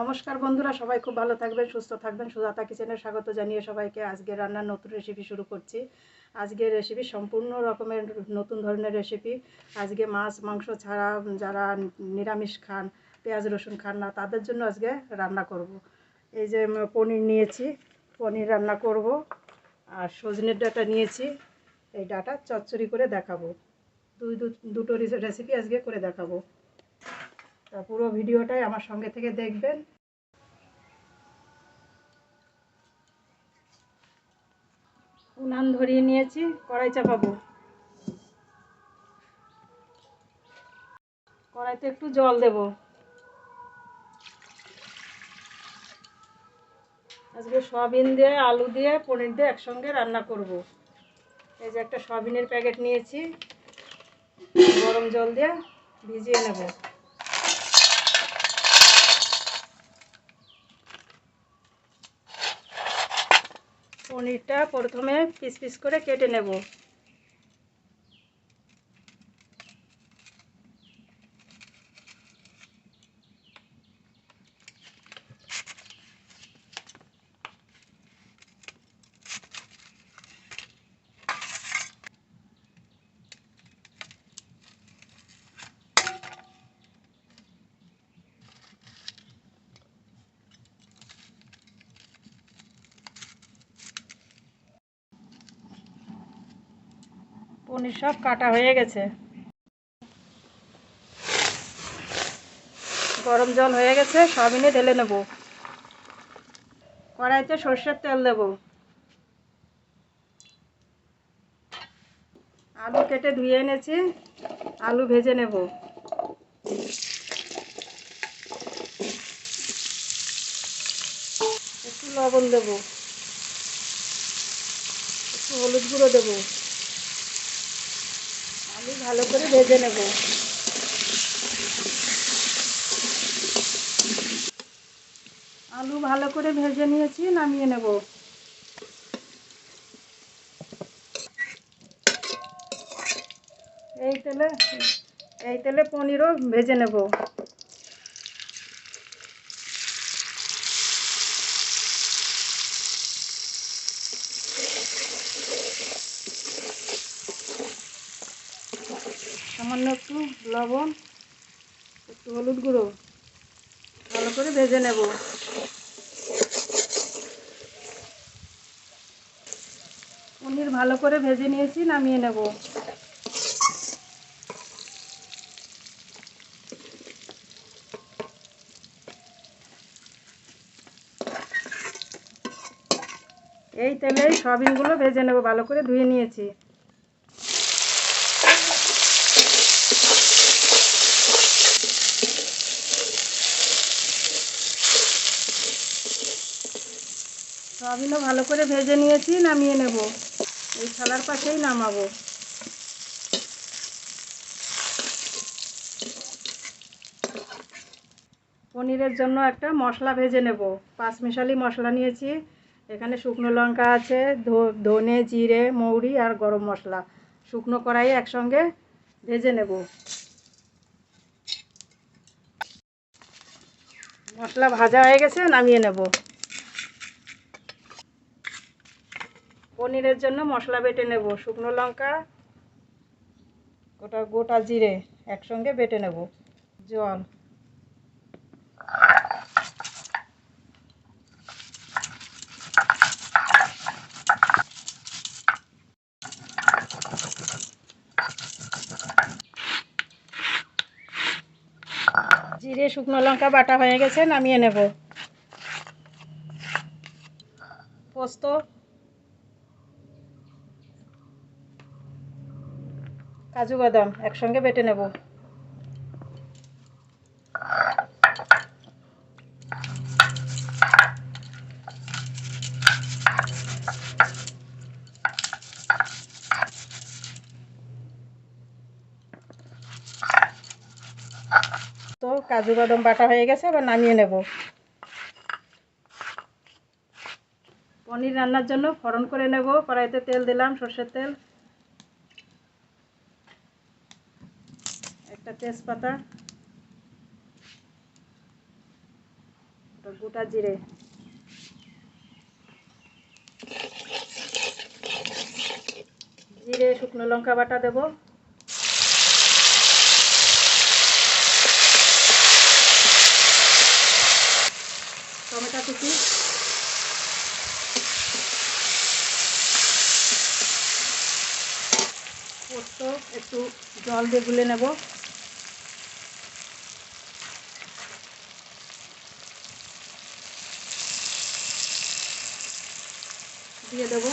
নমস্কার বন্ধুরা, সবাই খুব ভালো থাকবেন, সুস্থ থাকবেন। সুজাতা কিচেনে স্বাগত জানিয়ে সবাইকে আজকে রান্নার নতুন রেসিপি শুরু করছি। আজকের রেসিপি সম্পূর্ণ রকমের নতুন ধরনের রেসিপি আজকে মাছ, মাংস ছাড়া যারা নিরামিষ খান, পেঁয়াজ, রসুন খান না, তাদের জন্য আজকে রান্না করব। এই যে পনির নিয়েছি, পনির রান্না করব। আর সজনের ডাটা নিয়েছি, এই ডাটা চচ্চড়ি করে দেখাবো। দুই দুটো রেসিপি আজকে করে দেখাবো। পুরো ভিডিওটাই আমার সঙ্গে থেকে দেখবেন। উনান ধরিয়ে নিয়েছি, কড়াই চাপাবো। কড়াইতে একটু জল দেব। আজকে সয়াবিন দিয়ে, আলু দিয়ে, পনির দিয়ে একসঙ্গে রান্না করব। এই যে একটা সয়াবিনের প্যাকেট নিয়েছি, গরম জল দিয়ে ভিজিয়ে নেব। পনিরটা প্রথমে পিস পিস করে কেটে নেব। পনির সব কাটা হয়ে গেছে। গরম জল হয়ে গেছে সয়াবিনে ঢেলে নেব। কড়াইতে সর্ষের তেল দেব। আলু কেটে ধুয়ে এনেছি, আলু ভেজে নেব। একটু লবণ দেব। একটু হলুদ গুঁড়ো দেবো। আলু ভালো করে ভেজে নেব। আলু ভালো করে ভেজে নিয়েছি, নামিয়ে নেব। এই তেলে এই তেলে পনিরও ভেজে নেব সামান্য একটু লবণ, একটু হলুদ গুঁড়ো, ভালো করে ভেজে নেব। পনির ভালো করে ভেজে নিয়েছি, নামিয়ে নেব। এই তেলেই সয়াবিনগুলো ভেজে নেব, ভালো করে ধুয়ে নিয়েছি। সয়াবিনও ভালো করে ভেজে নিয়েছি, নামিয়ে নেব। এই থালার পাশেই নামাবো। পনিরের জন্য একটা মশলা ভেজে নেব। পাঁচ মিশালি মশলা নিয়েছি। এখানে শুকনো লঙ্কা আছে ধনে, জিরে, মৌরি আর গরম মশলা। শুকনো কড়াই একসঙ্গে ভেজে নেব। মশলা ভাজা হয়ে গেছে, নামিয়ে নেব। পনিরের জন্য মশলা বেটে নেব, শুকনো লঙ্কা, গোটা গোটা জিরে একসঙ্গে বেটে নেব, জল। জিরে, শুকনো লঙ্কা বাটা হয়ে গেছে, নামিয়ে নেব। পোস্ত কাজু বাদাম, একসঙ্গে বেটে নেব। তো কাজু বাদাম বাটা হয়ে গেছে, এবার নামিয়ে নেব। পনির রান্নার জন্য ফোড়ন করে নেব। কড়াইতে তেল দিলাম, সর্ষের তেল। একটা তেজপাতা গোটা জিরে। জিরে, শুকনো লঙ্কা বাটা দেব। টমেটো কুচি। পোস্ত, একটু জল দিয়ে গুলে নেব। দিয়ে দেবো।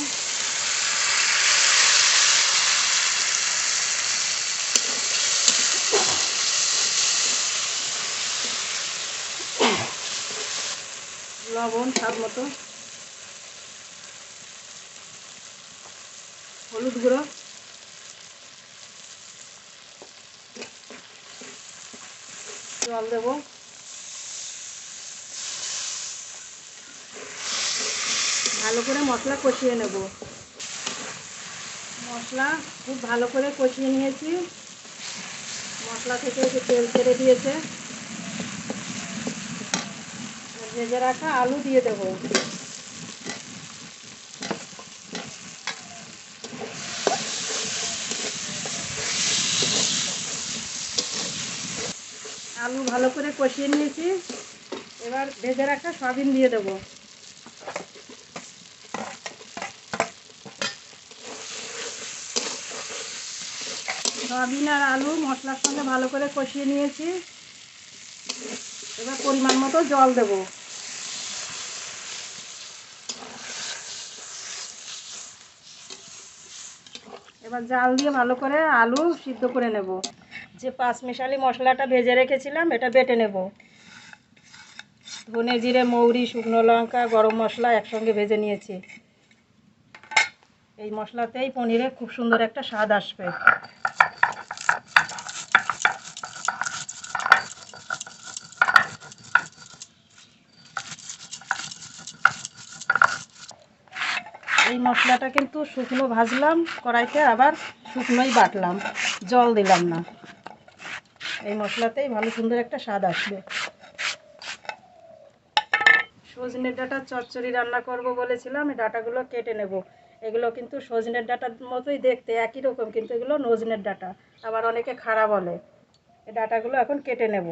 লবণ স্বাদ মতো। হলুদ গুঁড়ো। জল দেব। ভালো করে মশলা কষিয়ে নেব। মশলা খুব ভালো করে কষিয়ে নিয়েছি। মশলা থেকে একটু তেল ছেড়ে দিয়েছে। ভেজে রাখা আলু দিয়ে দেবো। আলু ভালো করে কষিয়ে নিয়েছি। এবার ভেজে রাখা সয়াবিন দিয়ে দেবো। সয়াবিন আর আলু মশলার সঙ্গে ভালো করে কষিয়ে নিয়েছি। এবার পরিমাণ মতো জল দেবো। এবার জাল দিয়ে ভালো করে আলু সিদ্ধ করে নেব। যে পাঁচ মিশালি মশলাটা ভেজে রেখেছিলাম, এটা বেটে নেব। ধনে জিরে, মৌরি, শুকনো লঙ্কা, গরম মশলা একসঙ্গে ভেজে নিয়েছি। এই মশলাতেই পনিরে খুব সুন্দর একটা স্বাদ আসবে। এই মশলাটা কিন্তু শুকনো ভাজলাম, কড়াইতে আবার শুকনোই বাটলাম, জল দিলাম না। এই মশলাতেই ভালো সুন্দর একটা স্বাদ আসবে। সজনের ডাটা চচ্চড়ি রান্না করব বলেছিলাম, এই ডাটাগুলো কেটে নেব। এগুলো কিন্তু সজনের ডাটার মতোই দেখতে, একই রকম, কিন্তু এগুলো নজনের ডাটা। আবার অনেকে খাড়া বলে, এই ডাটাগুলো এখন কেটে নেব।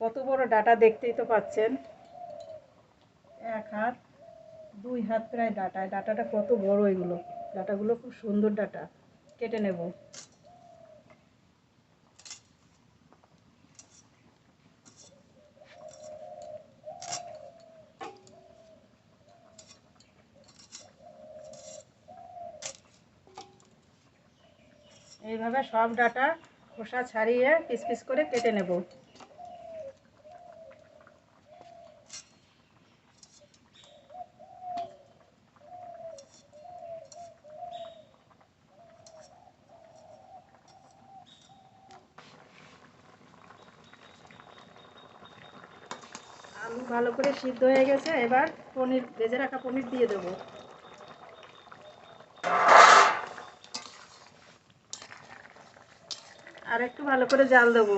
কত বড় ডাটা দেখতেই তো পাচ্ছেন। এক হাত দুই হাত প্রায় ডাটা। ডাটাটা কত বড় এগুলো? ডাটাগুলো খুব সুন্দর ডাটা। কেটে নেব। এইভাবে সব ডাটা খোসা ছাড়িয়ে পিস পিস করে কেটে নেব। আলু ভালো করে সিদ্ধ হয়ে গেছে, এবার পনির, ভেজে রাখা পনির দিয়ে দেবো। আর একটু ভালো করে জাল দেবো।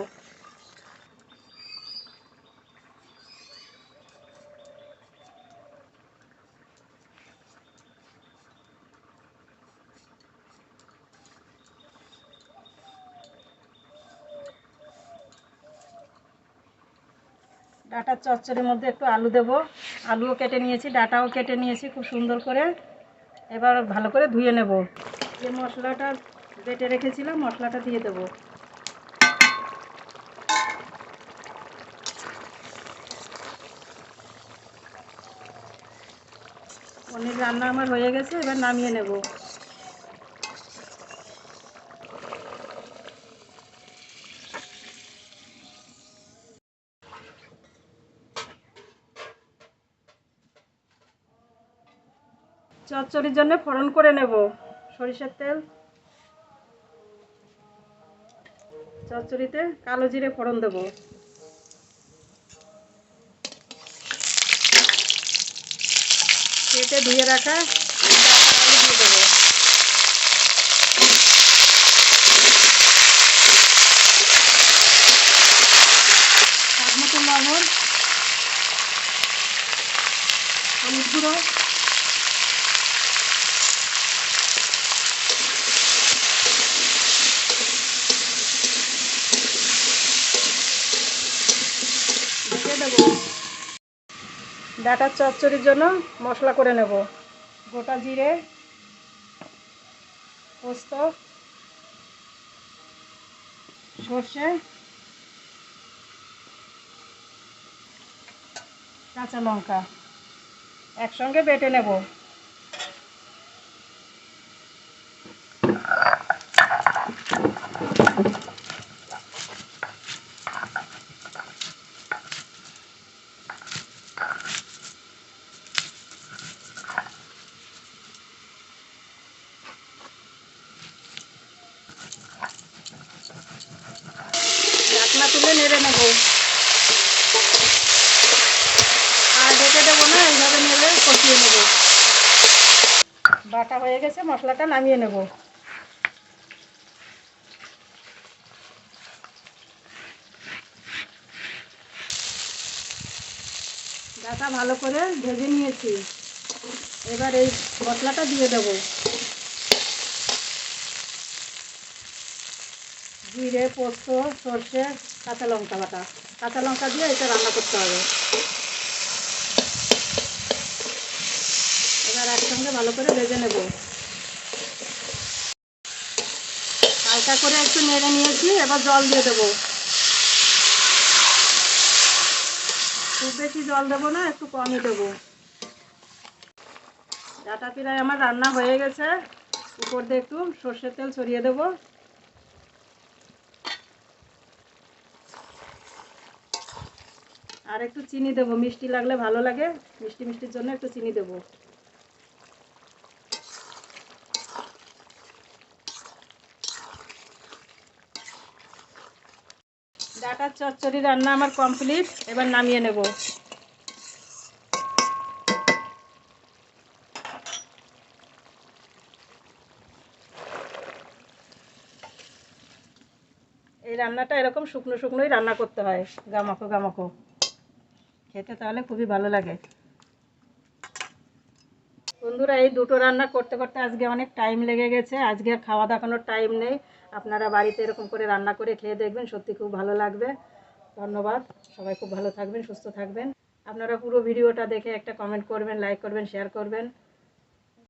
ডাটার চচ্চড়ির মধ্যে একটু আলু দেবো। আলুও কেটে নিয়েছি, ডাটাও কেটে নিয়েছি খুব সুন্দর করে। এবার ভালো করে ধুয়ে নেব। যে মশলাটা বেটে রেখেছিলাম, মশলাটা দিয়ে দেবো। পনির রান্না আমার হয়ে গেছে, এবার নামিয়ে নেব। চচ্চড়ির জন্য ফোড়ন করে নেব। সরিষার তেল। চচ্চড়িতে কালো জিরে ফোড়ন দেব। কেটে ধুয়ে রাখা দিয়ে দেবো। হলুদ গুঁড়ো দিয়ে দেবো ডাটার চচ্চড়ির জন্য মশলা করে নেব। গোটা জিরে, পোস্ত, সর্ষে, কাঁচা লঙ্কা একসঙ্গে বেটে নেব ঢাকনা তুলে নেড়ে নেব আর ঢেকে দেবো না এইভাবে নেড়ে কষিয়ে নেব বাটা হয়ে গেছে, মশলাটা নামিয়ে নেব। ডাটা ভালো করে ভেজে নিয়েছি। এবার এই মশলাটা দিয়ে দেবো। জিরে, পোস্ত, সর্ষে, কাঁচা লঙ্কা বাটা। কাঁচা লঙ্কা দিয়ে এটা রান্না করতে হবে। এবার একসঙ্গে ভালো করে ভেজে নেব। হালকা করে একটু নেড়ে নিয়েছি, এবার জল দিয়ে দেবো। খুব বেশি জল দেবো না, একটু কমই দেবো। ডাটা প্রায় আমার রান্না হয়ে গেছে। উপর দিয়ে একটু সর্ষের তেল ছড়িয়ে দেবো। আর একটু চিনি দেবো, মিষ্টি লাগলে ভালো লাগে। মিষ্টি মিষ্টির জন্য একটু চিনি দেবো। ডাটার চচ্চড়ি রান্না আমার কমপ্লিট। এবার নামিয়ে নেব। এই রান্নাটা এরকম শুকনো শুকনোই রান্না করতে হয়। গামাকো গামাকো খেতে তাহলে খুবই ভালো লাগে। বন্ধুরা, এই দুটো রান্না করতে করতে আজকে অনেক টাইম লেগে গেছে। আজকে আর খাওয়া দাওয়ানোর টাইম নেই। আপনারা বাড়িতে এরকম করে রান্না করে খেয়ে দেখবেন, সত্যি খুব ভালো লাগবে। ধন্যবাদ। সবাই খুব ভালো থাকবেন, সুস্থ থাকবেন। আপনারা পুরো ভিডিওটা দেখে একটা কমেন্ট করবেন লাইক করবেন শেয়ার করবেন।